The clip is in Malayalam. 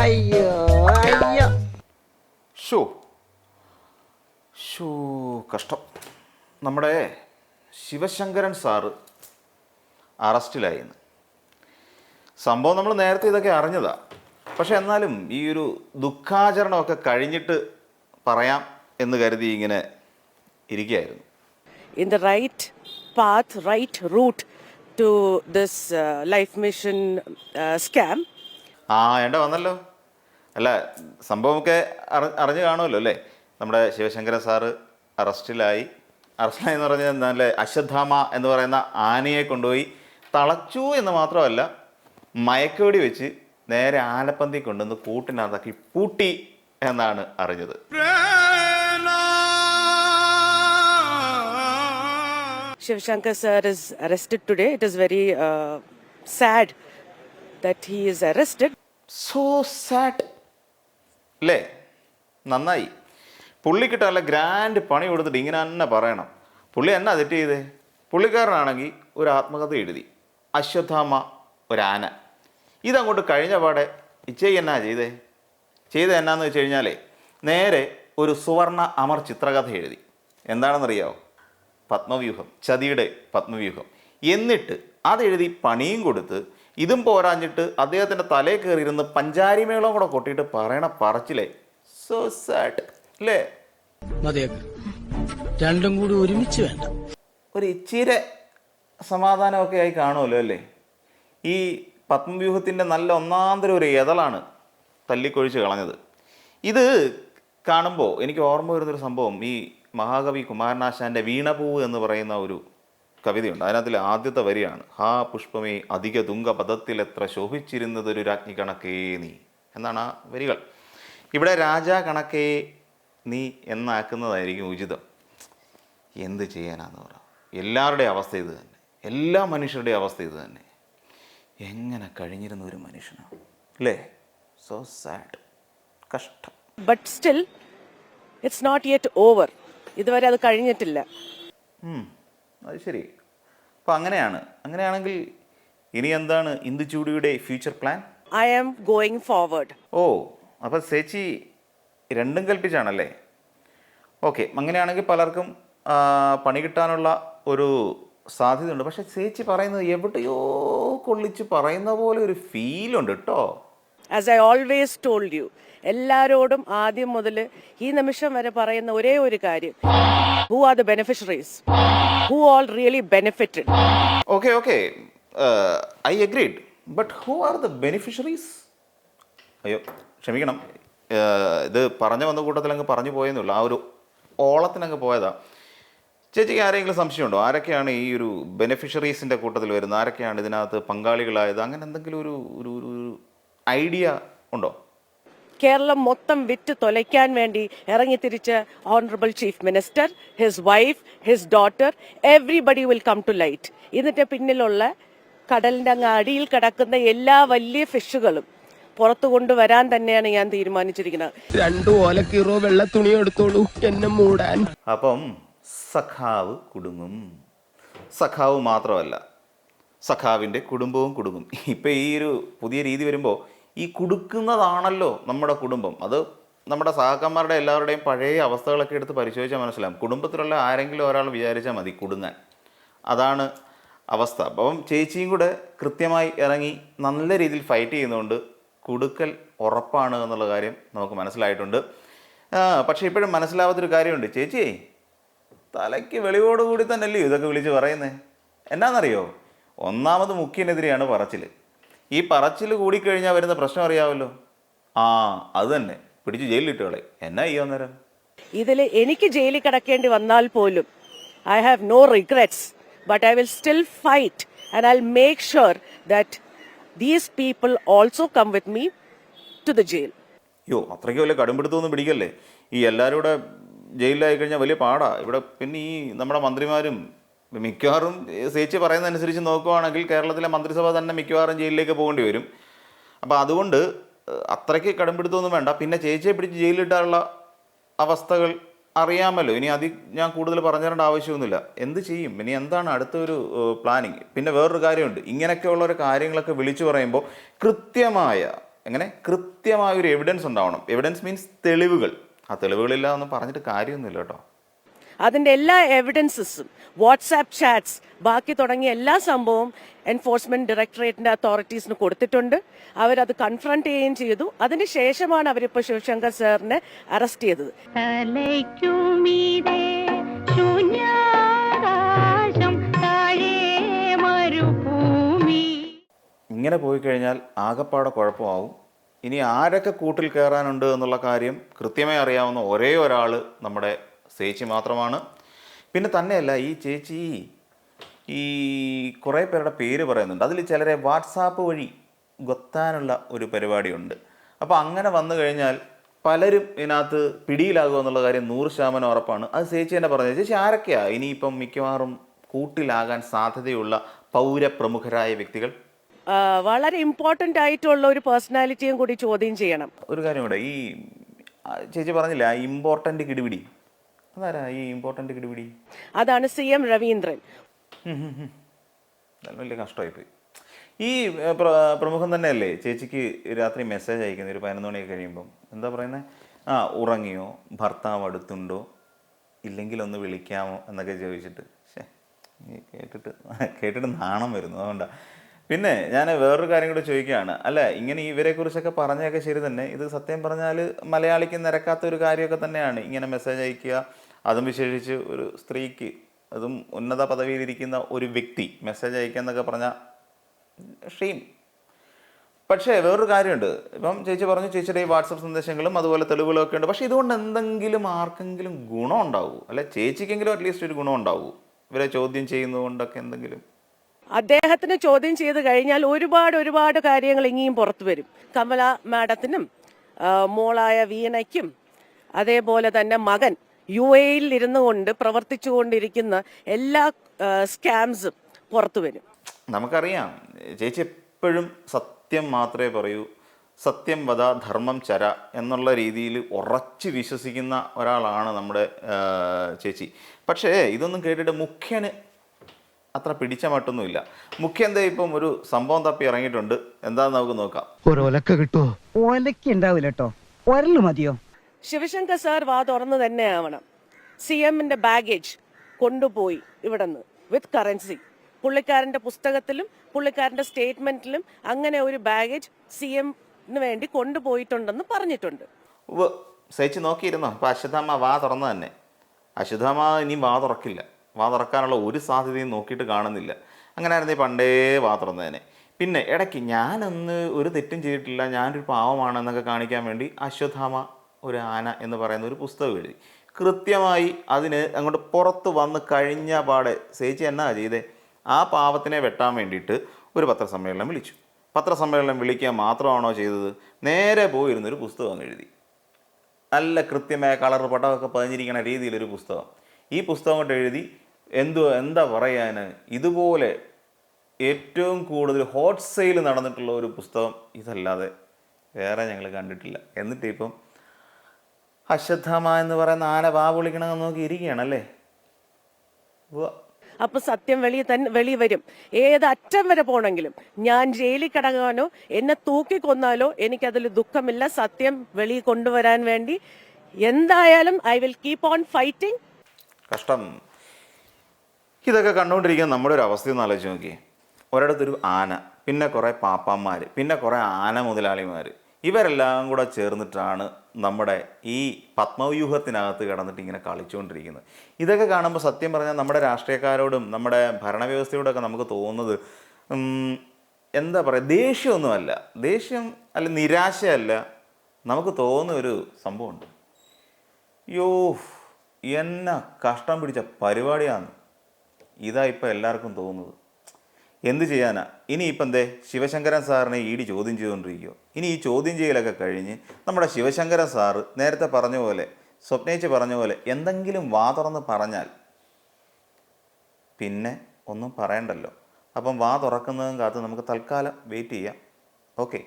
അയ്യോ അയ്യോ. ഷോ ഷോ കഷ്ടം. നമ്മുടെ ശിവശങ്കരൻ സാറ് അറസ്റ്റിലായിന്ന്. സംഭവം നമ്മൾ നേരത്തെ ഇതൊക്കെ അറിഞ്ഞതാ. പക്ഷെ എന്നാലും ഈ ഒരു ദുഃഖാചരണമൊക്കെ കഴിഞ്ഞിട്ട് പറയാം എന്ന് കരുതി ഇങ്ങനെ ഇരിക്കുകയായിരുന്നു. In the right path right route to this life life mission uh, scam. ആ ഏണ്ട വന്നല്ലോ. അല്ല സംഭവമൊക്കെ അറി അറിഞ്ഞു കാണുമല്ലോ അല്ലേ? നമ്മുടെ ശിവശങ്കര സാറ് അറസ്റ്റിലായി. അറസ്റ്റിലായി എന്ന് പറഞ്ഞാൽ നല്ല അശ്വത്ഥാമ എന്ന് പറയുന്ന ആനയെ കൊണ്ടുപോയി തളച്ചു എന്ന് മാത്രമല്ല മയക്കോടി വെച്ച് നേരെ ആലപ്പന്തി കൊണ്ടുവന്ന് കൂട്ടിനകത്താക്കി പൂട്ടി എന്നാണ് അറിഞ്ഞത്. Shiv Shankar sir is arrested today. It is very uh, sad that he is arrested. So sad അല്ലേ നന്നായി. പുള്ളിക്കിട്ട് നല്ല ഗ്രാൻഡ് പണി കൊടുത്തിട്ട് ഇങ്ങനെ തന്നെ പറയണം. പുള്ളി എന്നാ തെറ്റ് ചെയ്തേ? പുള്ളിക്കാരനാണെങ്കിൽ ഒരു ആത്മകഥ എഴുതി. അശ്വത്ഥാമ ഒരാന. ഇതങ്ങോട്ട് കഴിഞ്ഞ പാടെ ഇച്ചേ എന്നാ ചെയ്തേ? ചെയ്ത എന്നാന്ന് വെച്ച് കഴിഞ്ഞാലേ നേരെ ഒരു സുവർണ അമർ ചിത്രകഥ എഴുതി. എന്താണെന്നറിയാവോ? പത്മവ്യൂഹം ചതിയുടെ പത്മവ്യൂഹം. എന്നിട്ട് അതെഴുതി പണിയും കൊടുത്ത് ഇതും പോരാഞ്ഞിട്ട് അദ്ദേഹത്തിന്റെ തലയിൽ കയറിയിരുന്ന് പഞ്ചാരിമേളം കൂടെ കൊട്ടിയിട്ട് പറയണ പറച്ചില്ലേ സോ സാഡ് അല്ലേ രണ്ടും കൂടി ഒരുമിച്ച് വേണ്ട. ഒരു ഇച്ചിരി സമാധാനമൊക്കെ ആയി കാണുമല്ലോ അല്ലേ? ഈ പത്മവ്യൂഹത്തിന്റെ നല്ല ഒന്നാന്തരം ഒരു എതളാണ് തല്ലിക്കൊഴിച്ച് കളഞ്ഞത്. ഇത് കാണുമ്പോൾ എനിക്ക് ഓർമ്മ വരുന്നൊരു സംഭവം. ഈ മഹാകവി കുമാരനാശാന്റെ വീണപൂവ് എന്ന് പറയുന്ന ഒരു കവിതയുണ്ട്. അതിനകത്തിൽ ആദ്യത്തെ വരിയാണ് ഹാ പുഷ്പമേ അധിക തുങ്ക എത്ര ശോഭിച്ചിരുന്നതൊരു രാജ്ഞി കണക്കേ നീ എന്നാണ് ആ വരികൾ. ഇവിടെ രാജാ കണക്കേ നീ എന്നാക്കുന്നതായിരിക്കും ഉചിതം. എന്ത് ചെയ്യാനാന്ന് പറ. എല്ലാവരുടെയും അവസ്ഥ ഇത് തന്നെ. എല്ലാ മനുഷ്യരുടെയും അവസ്ഥ ഇത് തന്നെ. എങ്ങനെ കഴിഞ്ഞിരുന്ന ഒരു മനുഷ്യനാണ് അല്ലേ സോ സാഡ് കഷ്ടം. But still it's not yet over. ഇതുവരെ അത് കഴിഞ്ഞിട്ടില്ല. അത് ശരി. അപ്പോൾ അങ്ങനെയാണ്. അങ്ങനെയാണെങ്കിൽ ഇനി എന്താണ് ഇന്ദുചൂടിയുടെ future plan? I am going forward ഓ അപ്പോൾ ചേച്ചി രണ്ടും കൽപ്പിച്ചാണല്ലേ? ഓക്കെ അങ്ങനെയാണെങ്കിൽ പലർക്കും പണി കിട്ടാനുള്ള ഒരു സാധ്യതയുണ്ട്. പക്ഷേ ചേച്ചി പറയുന്നത് എവിടെയോ കൊള്ളിച്ച് പറയുന്ന പോലെ ഒരു ഫീലുണ്ട് കേട്ടോ as I always told you എല്ലാരോടും ആദ്യം മുതൽ ഈ നിമിഷം വരെ പറയുന്ന ഒരേ ഒരു കാര്യം. Who are the beneficiaries who all really benefited okay okay I agreed but who are the beneficiaries അയ്യോ ക്ഷമിക്കണം. ഏഹ്, ഇത് പറഞ്ഞു വന്ന കൂട്ടത്തിൽ അങ്ങ് പറഞ്ഞു പോയെന്നുള്ളൂ ആ ഒരു ഓളത്തിനങ്ങ് പോയതാ. ചേച്ചിക്ക് ആരെങ്കിലും സംശയമുണ്ടോ? ആരൊക്കെയാണ് ഈ ഒരു ബെനിഫിഷ്യറീസിന്റെ കൂട്ടത്തിൽ വരുന്നത്? ആരൊക്കെയാണ് ഇതിനകത്ത് പങ്കാളികളായത്? അങ്ങനെ എന്തെങ്കിലും ഒരു ഒരു ഒരു ഐഡിയ ഉണ്ടോ? കേരളം മൊത്തം വിറ്റ് തൊലയ്ക്കാൻ വേണ്ടി ഇറങ്ങിത്തിരിച്ച honourable chief minister his wife his daughter everybody will come to light ഇതിന്റെ പിന്നിലുള്ള കടലിന്റെ അങ്ങ് അടിയിൽ കിടക്കുന്ന എല്ലാ വലിയ ഫിഷുകളും പുറത്തു കൊണ്ടുവരാൻ തന്നെയാണ് ഞാൻ തീരുമാനിച്ചിരിക്കുന്നത്. രണ്ടു ഓലക്കീറോ വെള്ള തുണി എടുത്തോളൂ എന്നെ മൂടാൻ. അപ്പം സഖാവ് കുടുങ്ങും. സഖാവ് മാത്രമല്ല സഖാവിന്റെ കുടുംബവും കുടുങ്ങും. ഇപ്പം ഈ ഒരു പുതിയ രീതി വരുമ്പോൾ ഈ കുടുക്കുന്നതാണല്ലോ നമ്മുടെ കുടുംബം. അത് നമ്മുടെ സഹാക്കന്മാരുടെ എല്ലാവരുടെയും പഴയ അവസ്ഥകളൊക്കെ എടുത്ത് പരിശോധിച്ചാൽ മനസ്സിലാവും. കുടുംബത്തിലുള്ള ആരെങ്കിലും ഒരാൾ വിചാരിച്ചാൽ മതി കുടുങ്ങാൻ. അതാണ് അവസ്ഥ. അപ്പം ചേച്ചിയും കൂടെ കൃത്യമായി ഇറങ്ങി നല്ല രീതിയിൽ ഫൈറ്റ് ചെയ്യുന്നതുകൊണ്ട് കുടുക്കൽ ഉറപ്പാണ് എന്നുള്ള കാര്യം നമുക്ക് മനസ്സിലായിട്ടുണ്ട്. പക്ഷേ ഇപ്പോഴും മനസ്സിലാവാത്തൊരു കാര്യമുണ്ട്. ചേച്ചിയേ തലയ്ക്ക് വെളിവോടുകൂടി തന്നെയല്ലേ ഇതൊക്കെ വിളിച്ച് പറയുന്നത് എന്നാന്നറിയോ? ഒന്നാമത് മുഖ്യനെതിരെയാണ് പറച്ചിൽ ഈ പറച്ചിൽ കൂടിക്കഴിഞ്ഞാൽ വരുന്ന പ്രശ്നം അറിയാമല്ലോ ആ അത് തന്നെ. പിടിച്ച് ജയിലിലിട്ടുകളെ എന്നാ ഈ അന്നേരം? ഇതിൽ എനിക്ക് ജയിലിൽ കിടക്കേണ്ടി വന്നാൽ പോലും I have no regrets but I will still fight and I make sure that these people also come with me to the jail അയ്യോ അത്രയ്ക്ക് വലിയ കടുംപിടുത്തൊന്നും പിടിക്കല്ലേ? ഈ എല്ലാവരും ഇവിടെ ജയിലിലായി കഴിഞ്ഞാൽ വലിയ പാടാ. ഇവിടെ പിന്നെ ഈ നമ്മുടെ മന്ത്രിമാരും മിക്കവാറും ചേച്ചി പറയുന്നതനുസരിച്ച് നോക്കുവാണെങ്കിൽ കേരളത്തിലെ മന്ത്രിസഭ തന്നെ മിക്കവാറും ജയിലിലേക്ക് പോകേണ്ടി വരും. അപ്പോൾ അതുകൊണ്ട് അത്രയ്ക്ക് കടുംപിടുത്തമൊന്നും വേണ്ട. പിന്നെ ചേച്ചിയെ പിടിച്ച് ജയിലിലിട്ടാനുള്ള അവസ്ഥകൾ അറിയാമല്ലോ. ഇനി അതി ഞാൻ കൂടുതൽ പറഞ്ഞു തരേണ്ട ആവശ്യമൊന്നുമില്ല. എന്ത് ചെയ്യും? ഇനി എന്താണ് അടുത്തൊരു പ്ലാനിങ് പിന്നെ വേറൊരു കാര്യമുണ്ട്. ഇങ്ങനെയൊക്കെയുള്ള ഒരു കാര്യങ്ങളൊക്കെ വിളിച്ചു പറയുമ്പോൾ കൃത്യമായ എങ്ങനെ? കൃത്യമായ ഒരു എവിഡൻസ് ഉണ്ടാവണം. എവിഡൻസ് മീൻസ് തെളിവുകൾ. ആ തെളിവുകളില്ല എന്ന് പറഞ്ഞിട്ട് കാര്യമൊന്നുമില്ല കേട്ടോ. അതിന്റെ എല്ലാ എവിഡൻസസും വാട്സാപ്പ് ചാറ്റ്സ് ബാക്കി തുടങ്ങിയ എല്ലാ സംഭവവും എൻഫോഴ്സ്മെന്റ് ഡയറക്ടറേറ്റിന്റെ അതോറിറ്റീസിന് കൊടുത്തിട്ടുണ്ട്. അവരത് കൺഫ്രണ്ട് ചെയ്യുകയും ചെയ്തു. അതിനുശേഷമാണ് അവരിപ്പോൾ ശിവശങ്കർ സാറിനെ അറസ്റ്റ് ചെയ്തത്. ഇങ്ങനെ പോയി കഴിഞ്ഞാൽ ആകപ്പാടെ കുഴപ്പമാവും. ഇനി ആരൊക്കെ കൂട്ടിൽ കയറാനുണ്ട് എന്നുള്ള കാര്യം കൃത്യമായി അറിയാവുന്ന ഒരേ ഒരാൾ നമ്മുടെ ചേച്ചി മാത്രമാണ്. പിന്നെ തന്നെയല്ല ഈ ചേച്ചി ഈ കുറേ പേരുടെ പേര് പറയുന്നുണ്ട്. അതിൽ ചിലരെ വാട്സാപ്പ് വഴി ഗൊത്താനുള്ള ഒരു പരിപാടിയുണ്ട്. അപ്പോൾ അങ്ങനെ വന്നു കഴിഞ്ഞാൽ പലരും ഇതിനകത്ത് പിടിയിലാകുക എന്നുള്ള കാര്യം നൂറ് ശതമാനം ഉറപ്പാണ്. അത് ചേച്ചി തന്നെ പറഞ്ഞത്. ചേച്ചി ആരൊക്കെയാ? ഇനിയിപ്പം മിക്കവാറും കൂട്ടിലാകാൻ സാധ്യതയുള്ള പൗരപ്രമുഖരായ വ്യക്തികൾ? വളരെ ഇമ്പോർട്ടന്റ് ആയിട്ടുള്ള ഒരു പേഴ്സണാലിറ്റിയും കൂടി ചോദ്യം ചെയ്യണം. ഒരു കാര്യം കൂടെ ഈ ചേച്ചി പറഞ്ഞില്ല ഇമ്പോർട്ടന്റ് കിടിപിടി. അതാരാ ഈ ഇമ്പോർട്ടന്റ് കിടുപിടി? അതാണ് സി എം രവീന്ദ്രൻ. വലിയ കഷ്ടമായിപ്പോയി. ഈ പ്രമുഖൻ തന്നെ തന്നെയല്ലേ? ചേച്ചിക്ക് രാത്രി മെസ്സേജ് അയക്കുന്നത് ഒരു പതിനൊന്ന് മണിയൊക്കെ കഴിയുമ്പം. എന്താ പറയുന്നത് ആ ഉറങ്ങിയോ? ഭർത്താവ് അടുത്തുണ്ടോ? ഇല്ലെങ്കിൽ ഒന്ന് വിളിക്കാമോ? എന്നൊക്കെ ചോദിച്ചിട്ട്. കേട്ടിട്ട് കേട്ടിട്ട് നാണം വരുന്നു. അതുകൊണ്ടാ. പിന്നെ ഞാൻ വേറൊരു കാര്യം കൂടെ ചോദിക്കുകയാണ്. അല്ല ഇങ്ങനെ ഇവരെ കുറിച്ചൊക്കെ പറഞ്ഞൊക്കെ ശരി തന്നെ. ഇത് സത്യം പറഞ്ഞാൽ മലയാളിക്ക് നിരക്കാത്ത ഒരു കാര്യമൊക്കെ തന്നെയാണ്. ഇങ്ങനെ മെസ്സേജ് അയക്കുക അതും വിശേഷിച്ച് ഒരു സ്ത്രീക്ക് അതും ഉന്നത പദവിയിലിരിക്കുന്ന ഒരു വ്യക്തി മെസ്സേജ് അയക്കുക എന്നൊക്കെ പറഞ്ഞാൽ ഷെയിം. പക്ഷേ വേറൊരു കാര്യമുണ്ട്. ഇപ്പം ചേച്ചി പറഞ്ഞു ചേച്ചിയുടെ ഈ വാട്സപ്പ് സന്ദേശങ്ങളും അതുപോലെ തെളിവുകളൊക്കെ ഉണ്ട്. പക്ഷേ ഇതുകൊണ്ട് എന്തെങ്കിലും ആർക്കെങ്കിലും ഗുണം ഉണ്ടാവൂ? അല്ലെ ചേച്ചിക്കെങ്കിലും അറ്റ്ലീസ്റ്റ് ഒരു ഗുണം ഉണ്ടാവൂ? ഇവരെ ചോദ്യം ചെയ്യുന്നതുകൊണ്ടൊക്കെ എന്തെങ്കിലും? അദ്ദേഹത്തിന് ചോദ്യം ചെയ്ത് കഴിഞ്ഞാൽ ഒരുപാട് ഒരുപാട് കാര്യങ്ങൾ ഇനിയും പുറത്തു വരും. കമല മാഡത്തിനും മോളായ വീണയ്ക്കും അതേപോലെ തന്നെ മകൻ യു എയിൽ ഇരുന്നു കൊണ്ട് പ്രവർത്തിച്ചുകൊണ്ടിരിക്കുന്ന എല്ലാ സ്കാംസും പുറത്തു വരും. നമുക്കറിയാം ചേച്ചി എപ്പോഴും സത്യം മാത്രമേ പറയൂ. സത്യം വധ ധർമ്മം ചര എന്നുള്ള രീതിയിൽ ഉറച്ചു വിശ്വസിക്കുന്ന ഒരാളാണ് നമ്മുടെ ചേച്ചി. പക്ഷേ ഇതൊന്നും കേട്ടിട്ട് മുഖ്യന് അത്ര പിടിച്ച മട്ടൊന്നുമില്ല മുഖ്യൻ ദേ ഇപ്പം ഒരു സംഭവം തപ്പി ഇറങ്ങിയിട്ടുണ്ട്. എന്താന്ന് നമുക്ക് നോക്കാം. ഒരൊലക്ക കിട്ടുമോ ഒലക്ക ഉണ്ടാവില്ല കേട്ടോ ഒരൽ മതിയോ? ശിവശങ്കർ സാർ വാ തുറന്ന് തന്നെ ആവണം. സി എമ്മിന്റെ ബാഗേജ് കൊണ്ടുപോയി ഇവിടെ നിന്ന് വിത്ത് കറൻസി പുള്ളിക്കാരന്റെ പുസ്തകത്തിലും പുള്ളിക്കാരന്റെ സ്റ്റേറ്റ്മെന്റിലും അങ്ങനെ ഒരു ബാഗേജ് സി എമ്മിന് വേണ്ടി കൊണ്ടുപോയിട്ടുണ്ടെന്ന് പറഞ്ഞിട്ടുണ്ട്. സഹിച്ച് നോക്കിയിരുന്നോ? ഇപ്പം അശ്വതമ്മ വാ തുറന്നു തന്നെ. അശ്വതമ്മ ഇനി വാ തുറക്കില്ല. വാ തുറക്കാനുള്ള ഒരു സാധ്യതയും നോക്കിയിട്ട് കാണുന്നില്ല. അങ്ങനെ ആയിരുന്നെങ്കിൽ പണ്ടേ വാ തുറന്നേനെ പിന്നെ ഇടയ്ക്ക് ഞാനൊന്ന് ഒരു തെറ്റും ചെയ്തിട്ടില്ല ഞാനൊരു പാവമാണെന്നൊക്കെ കാണിക്കാൻ വേണ്ടി അശ്വത്ഥാമ ഒരു ആന എന്ന് പറയുന്ന ഒരു പുസ്തകം എഴുതി. കൃത്യമായി അതിന് അങ്ങോട്ട് പുറത്ത് വന്ന് കഴിഞ്ഞ പാടെ സേച്ചി എന്നാ ചെയ്തേ? ആ പാവത്തിനെ വെട്ടാൻ വേണ്ടിയിട്ട് ഒരു പത്രസമ്മേളനം വിളിച്ചു. പത്രസമ്മേളനം വിളിക്കുക മാത്രമാണോ ചെയ്തത്? നേരെ പോയിരുന്നൊരു പുസ്തകം എഴുതി. നല്ല കൃത്യമായ കളർ പടമൊക്കെ പതിഞ്ഞിരിക്കുന്ന രീതിയിലൊരു പുസ്തകം. ഈ പുസ്തകം കൊണ്ട് എഴുതി എന്തോ എന്താ പറയാൻ ഇതുപോലെ ഏറ്റവും കൂടുതൽ ഹോട്ട് സെയിൽ നടന്നിട്ടുള്ള ഒരു പുസ്തകം ഇതല്ലാതെ വേറെ ഞങ്ങൾ കണ്ടിട്ടില്ല. എന്നിട്ട് ഇപ്പം അശ്വത്ഥാമ എന്ന് പറയുന്ന ആന വാ പൊളിക്കണമെന്ന് നോക്കി ഇരിക്കുകയാണല്ലേ. അപ്പൊ സത്യം വെളി തന്നെ വെളി വരും. ഏത് അറ്റം വരെ പോണെങ്കിലും ഞാൻ ജയിലിൽ കിടങ്ങാനോ എന്നെ തൂക്കിക്കൊന്നാലോ എനിക്കതിൽ ദുഃഖമില്ല. സത്യം വെളി കൊണ്ടുവരാൻ വേണ്ടി എന്തായാലും I will keep on fighting കഷ്ടം. ഇതൊക്കെ കണ്ടുകൊണ്ടിരിക്കുന്ന നമ്മുടെ ഒരു അവസ്ഥ ഒന്ന് ആലോചിച്ച് നോക്കിയേ. ഒരിടത്തൊരു ആന പിന്നെ കുറേ പാപ്പാന്മാർ പിന്നെ കുറേ ആന മുതലാളിമാർ ഇവരെല്ലാം കൂടെ ചേർന്നിട്ടാണ് നമ്മുടെ ഈ പത്മവ്യൂഹത്തിനകത്ത് കിടന്നിട്ട് ഇങ്ങനെ കളിച്ചുകൊണ്ടിരിക്കുന്നത്. ഇതൊക്കെ കാണുമ്പോൾ സത്യം പറഞ്ഞാൽ നമ്മുടെ രാഷ്ട്രീയക്കാരോടും നമ്മുടെ ഭരണവ്യവസ്ഥയോടൊക്കെ നമുക്ക് തോന്നുന്നത് എന്താ പറയുക ദേഷ്യമൊന്നുമല്ല. ദേഷ്യം അല്ല നിരാശയല്ല. നമുക്ക് തോന്നുന്ന ഒരു സംഭവമുണ്ട്. യോ എന്ന കഷ്ടം പിടിച്ച പരിപാടിയാണ്. ഇതാ ഇപ്പം എല്ലാവർക്കും തോന്നുന്നത്. എന്ത് ചെയ്യാനാ? ഇനി ഇപ്പം എന്തേ? ശിവശങ്കരൻ സാറിനെ ഇ ഡി ചോദ്യം ചെയ്തുകൊണ്ടിരിക്കുകയോ ഇനി ഈ ചോദ്യം ചെയ്യലൊക്കെ കഴിഞ്ഞ് നമ്മുടെ ശിവശങ്കരൻ സാറ് നേരത്തെ പറഞ്ഞ പോലെ സ്വപ്നയിച്ച് പറഞ്ഞ പോലെ എന്തെങ്കിലും വാ തുറന്ന് പറഞ്ഞാൽ പിന്നെ ഒന്നും പറയണ്ടല്ലോ. അപ്പം വാ തുറക്കുന്നതും കാത്ത് നമുക്ക് തൽക്കാലം വെയിറ്റ് ചെയ്യാം. ഓക്കെ